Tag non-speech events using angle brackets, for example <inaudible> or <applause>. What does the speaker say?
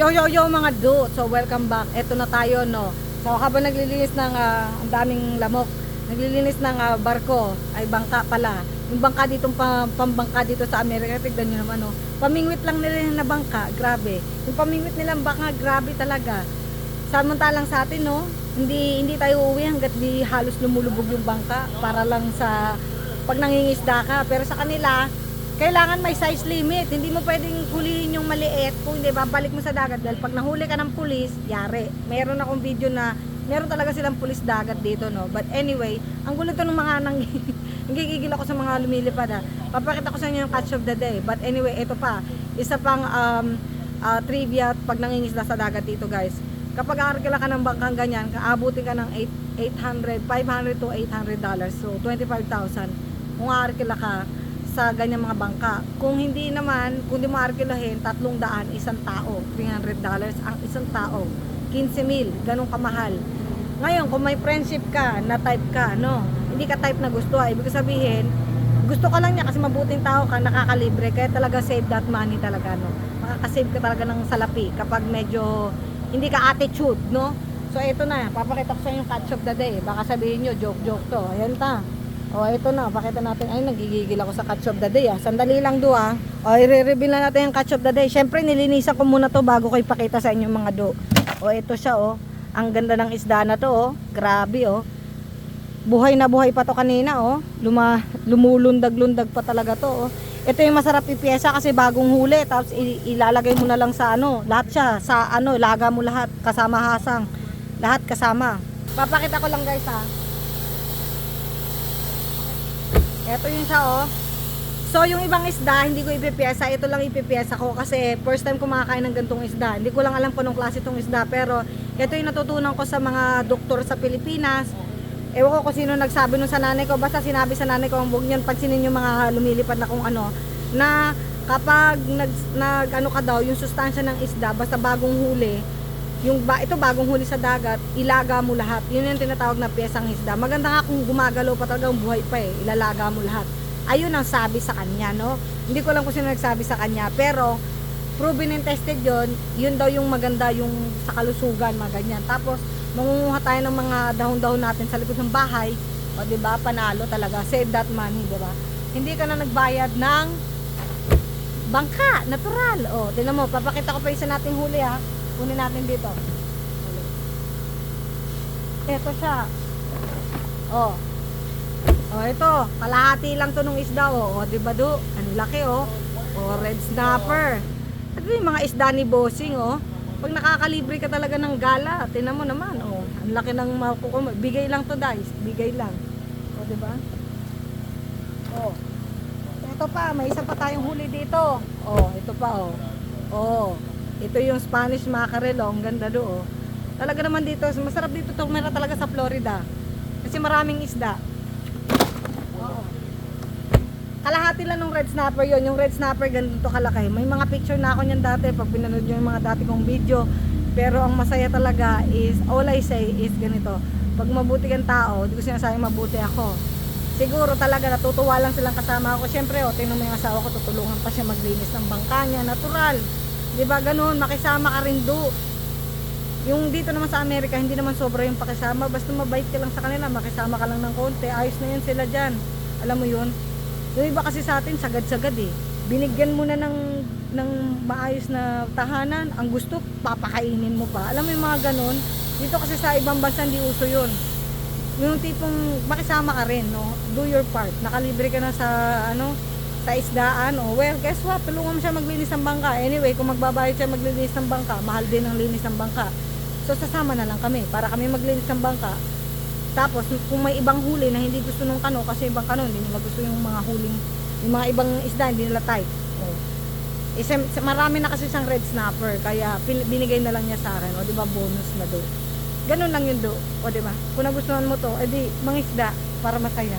Yo yo yo mga do. So welcome back. Ito na tayo no. So habang naglilinis ng ah, ang daming lamok, naglilinis ng ah, barko ay bangka pala. Yung bangka dito pa, pambangka dito sa Amerika, tignan nyo naman no. Pamingwit lang nila na bangka, grabe. Yung pamingwit nilang bangka, grabe talaga. Samantalang sa atin no, hindi hindi tayo uuwi hangga't di halos lumulubog yung bangka para lang sa pag nangingisda ka. Pero sa kanila, kailangan may size limit. Hindi mo pwedeng hulihin yung maliit kung hindi babalik mo sa dagat dahil pag nahuli ka ng pulis, yari. Meron akong video na meron talaga silang pulis dagat dito, no. But anyway, ang gulo to ng mga <laughs> nang Nagigigil ako sa mga lumilipad ha. Papakita ko sa inyo yung catch of the day. But anyway, ito pa. Isa pang um, uh, trivia pag nangingisda sa dagat dito guys. Kapag arkila ka ng bangkang ganyan, kaabutin ka ng 800, 500 to 800 dollars. So, 25,000 kung arkila ka sa ganyang mga bangka. Kung hindi naman, kung di mo arkilahin, tatlong daan, isang tao, 300 dollars ang isang tao. 15 mil, ganun kamahal. Ngayon, kung may friendship ka, na type ka, no? Hindi ka type na gusto, ah. ibig sabihin, gusto ka lang niya kasi mabuting tao ka, nakakalibre, kaya talaga save that money talaga, no? Makakasave ka talaga ng salapi kapag medyo hindi ka attitude, no? So, ito na, papakita ko sa inyo catch of the day. Baka sabihin nyo, joke-joke to. Ayan ta. O, ito na, pakita natin. Ay, nagigigil ako sa catch of the day, ah. Sandali lang do, ah. O, i-reveal na natin yung catch of the day. Siyempre, nilinisan ko muna to bago ko ipakita sa inyo mga do. O, ito siya, oh. Ang ganda ng isda na to, oh. Grabe, oh. Buhay na buhay pa to kanina, oh. Luma, lumulundag-lundag pa talaga to, oh. Ito yung masarap ipiyesa kasi bagong huli. Tapos ilalagay mo na lang sa ano. Lahat siya. Sa ano, ilaga mo lahat. Kasama hasang. Lahat kasama. Papakita ko lang guys, ha. Ito yung siya, oh. So, yung ibang isda, hindi ko ipipiyesa. Ito lang ipipiyesa ko kasi first time kumakain ng gantong isda. Hindi ko lang alam kung anong klase itong isda. Pero, ito yung natutunan ko sa mga doktor sa Pilipinas. Ewan ko kung sino nagsabi nun sa nanay ko. Basta sinabi sa nanay ko ang buong yun. Pag sinin yung mga lumilipad na kung ano. Na kapag nag, nag ano ka daw, yung sustansya ng isda, basta bagong huli, yung ba, ito bagong huli sa dagat, ilaga mo lahat. Yun yung tinatawag na piyesang isda. Maganda nga kung gumagalaw pa talaga, buhay pa eh. Ilalaga mo lahat. Ayun ang sabi sa kanya, no? Hindi ko lang kung sino nagsabi sa kanya, pero proven and tested yon yun daw yung maganda yung sa kalusugan, mga ganyan. Tapos, mangunguha tayo ng mga dahon-dahon natin sa likod ng bahay, o di ba panalo talaga, save that money, di ba? Hindi ka na nagbayad ng bangka, natural. O, tingnan mo, papakita ko pa isa nating huli ha. Kunin natin dito. Ito siya. Oh. Oh, ito. Kalahati lang to nung isda, oh. oh di ba do? Ang laki, oh. Oh, red snapper. Ito yung mga isda ni Bossing, oh. Pag nakakalibre ka talaga ng gala, tinan mo naman, oh. Ang laki ng makukuha. Bigay lang to, guys. Bigay lang. Oh, di ba? Oh. Ito pa, may isa pa tayong huli dito. Oh, ito pa, oh. Oh. Ito yung Spanish mackerel, oh. Ang ganda do, oh. Talaga naman dito, masarap dito tumira talaga sa Florida. Kasi maraming isda. Oo. Kalahati lang ng red snapper yon Yung red snapper ganito kalaki. May mga picture na ako niyan dati pag pinanood nyo yung mga dati kong video. Pero ang masaya talaga is, all I say is ganito. Pag mabuti kang tao, di ko sinasabing mabuti ako. Siguro talaga natutuwa lang silang kasama ako. Siyempre, oh, tingnan mo yung asawa ko, tutulungan pa siya maglinis ng bangka niya. Natural. Di ba ganun? Makisama ka rin do. Yung dito naman sa Amerika, hindi naman sobra yung pakisama. Basta mabait ka lang sa kanila, makisama ka lang ng konti. Ayos na yun sila dyan. Alam mo yun? Yung iba kasi sa atin, sagad-sagad eh. Binigyan mo na ng, ng maayos na tahanan. Ang gusto, papakainin mo pa. Alam mo yung mga ganun? Dito kasi sa ibang bansa, hindi uso yun. Yung tipong makisama ka rin, no? Do your part. Nakalibre ka na sa, ano, sa isdaan. Oh, well, guess what? Tulungan mo siya maglinis ng bangka. Anyway, kung magbabayad siya maglinis ng bangka, mahal din ang linis ng bangka. So, sasama na lang kami para kami maglinis ng bangka. Tapos, kung may ibang huli na hindi gusto nung kano, kasi ibang kano, hindi nila gusto yung mga huling, yung mga ibang isda, hindi nila type. Oh. Isa, marami na kasi siyang red snapper, kaya binigay na lang niya sa akin. O, di ba, bonus na do. Ganun lang yun do. O, di ba? Kung nagustuhan mo to, edi, mangisda para masaya.